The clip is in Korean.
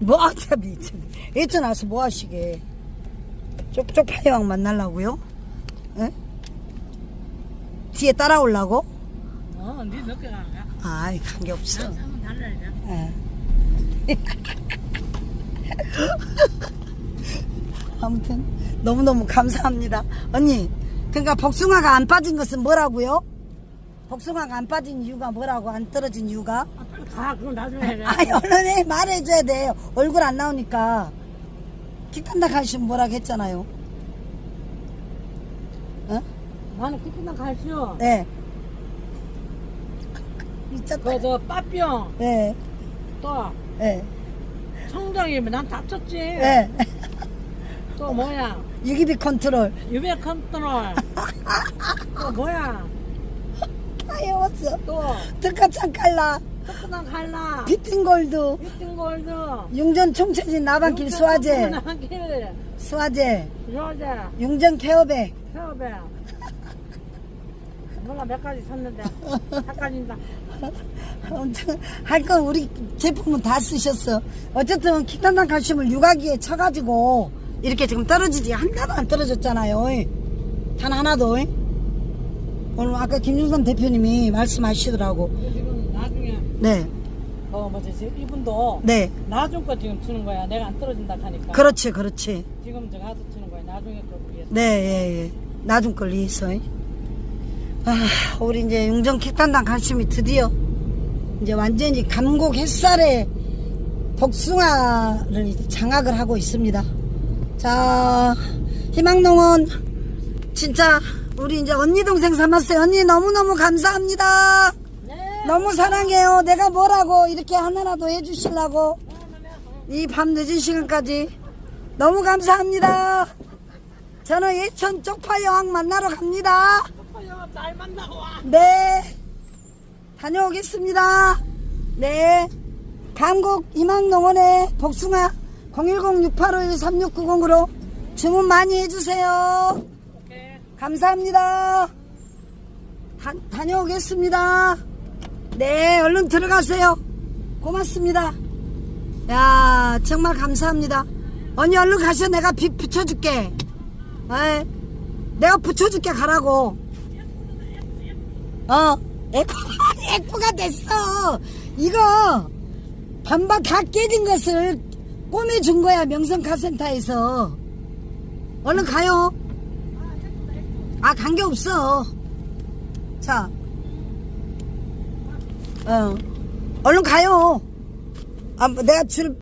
뭐 어차피 일찍 나서 뭐 하시게 쪽쪽 파이왕 만나려고요? 예? 뒤에 따라오려고? 어, 니 늦게 가. 아이 관계없어 한번 달라야. 예. 아무튼 너무너무 감사합니다 언니 그러니까 복숭아가 안 빠진 것은 뭐라고요? 복숭아가 안 빠진 이유가 뭐라고 안 떨어진 이유가? 아. 그럼 나중에 해. 아니 해 말해줘야 돼 얼굴 안 나오니까 기탄다 가시면 뭐라고 했잖아요 어? 나는 키키나 갈시오. 네 미쳤다 그, 저, 빠뿅. 네 또, 네 청정이면 난 다쳤지. 네. 또 뭐야? 유기비 컨트롤 유배 컨트롤. 또 뭐야? 아여웠어 또, 특가창 칼라 뜨끈한 갈라. 비팅골드 비팅골드. 용전 총체진 나방길 수화제 나길. 수화제 수화제. 용전 케어백 태워배. 몰라 몇 가지 샀는데. 헷갈린다. 아무튼 할건 우리 제품은 다 쓰셨어 어쨌든 키탄단 칼슘을 육아기에 쳐가지고 이렇게 지금 떨어지지 하나도 안 떨어졌잖아요 단 하나도 오늘 아까 김준선 대표님이 말씀하시더라고 지금 네 어, 뭐지, 지금 이분도 네. 나중 거 지금 주는 거야. 내가 안 떨어진다 하니까. 그렇지 그렇지 지금 저 가서 주는 거야. 나중에 걸 위해서. 네, 예, 예. 나중 걸 위해서. 아, 우리 이제 용정 킥단단 칼슘이 드디어 이제 완전히 감곡 햇살에 복숭아를 이제 장악을 하고 있습니다. 자, 희망농원 진짜 우리 이제 언니 동생 삼았어요. 언니 너무너무 감사합니다. 네. 너무 사랑해요. 내가 뭐라고 이렇게 하나라도 해주시려고 이 밤 늦은 시간까지 너무 감사합니다. 저는 예천 쪽파 여왕 만나러 갑니다. 잘 만나고 와. 네. 다녀오겠습니다. 네. 감곡 희망농원의 복숭아 010-6851-3690으로 주문 많이 해주세요. 오케이. 감사합니다. 다, 다녀오겠습니다. 네, 얼른 들어가세요. 고맙습니다. 야, 정말 감사합니다. 언니 얼른 가셔. 내가 빛 붙여줄게. 에이, 내가 붙여줄게. 가라고. 어, 에코, 에코가 됐어. 이거 반반 다 깨진 것을 꼬매준 거야. 명성카센터에서. 얼른 가요. 아, 관계 없어. 자. 어. 얼른 가요. 아, 뭐 내가 줄,